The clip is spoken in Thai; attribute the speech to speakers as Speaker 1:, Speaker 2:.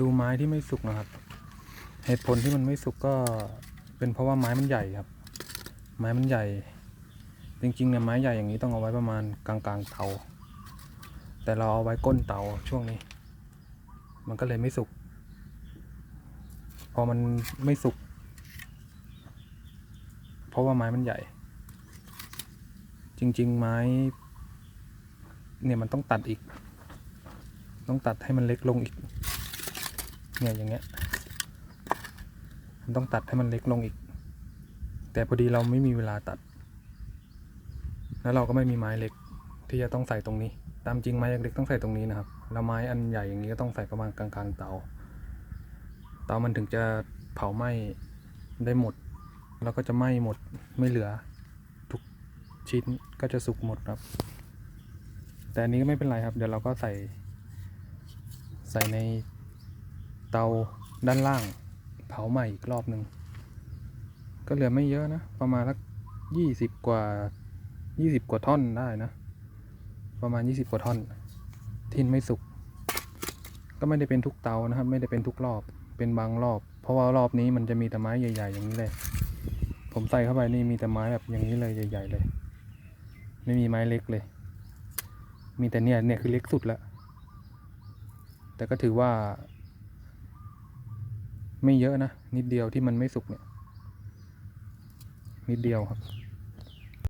Speaker 1: ดูไม้ที่ไม่สุกนะครับ เหตุผลที่มันไม่สุกก็เป็นเพราะว่าไม้มันใหญ่ครับ ไม้มันใหญ่ จริงๆเนี่ยไม้ใหญ่อย่างนี้ต้องเอาไว้ประมาณกลางๆเตา แต่เราเอาไว้ก้นเตาช่วงนี้ มันก็เลยไม่สุก พอมันไม่สุก เพราะว่าไม้มันใหญ่ จริง ๆ ไม้ เนี่ยมันต้องตัดอีก ต้องตัดให้มันเล็กลงอีก เนี่ยอย่างเงี้ยมันต้องตัดให้มันเล็กลงอีก แต่พอดีเราไม่มีเวลาตัด แล้วเราก็ไม่มีไม้เล็กที่จะต้องใส่ตรงนี้ ตามจริงไม้เล็กต้องใส่ตรงนี้นะครับ แล้วไม้อันใหญ่อย่างนี้ก็ต้องใส่ประมาณกลางๆเตา เตามันถึงจะเผาไหม้ได้หมด แล้วก็จะไหม้หมดไม่เหลือ ทุกชิ้นก็จะสุกหมดครับ แต่อันนี้ก็ไม่เป็นไรครับ เดี๋ยวเราก็ใส่ใส่ใน เตาด้านล่าง เผาใหม่อีกรอบหนึ่งก็เหลือไม่เยอะนะ ประมาณสักยี่สิบกว่ายี่สิบกว่าท่อนได้นะ ประมาณยี่สิบกว่าท่อน ทินไม่สุก ก็ไม่ได้เป็นทุกเตานะครับ ไม่ได้เป็นทุกรอบ เป็นบางรอบ เพราะว่ารอบนี้มันจะมีแต่ไม้ใหญ่ ๆ อย่างนี้เลย ผมใส่เข้าไปนี่มีแต่ไม้แบบอย่างนี้เลยใหญ่ ๆ เลย ไม่มีไม้เล็กเลย มีแต่เนี่ยเนี่ยคือเล็กสุดล้วแต่ก็ถือว่า ไม่เยอะนะ นิดเดียวที่มันไม่สุกเนี่ย นิดเดียวครับ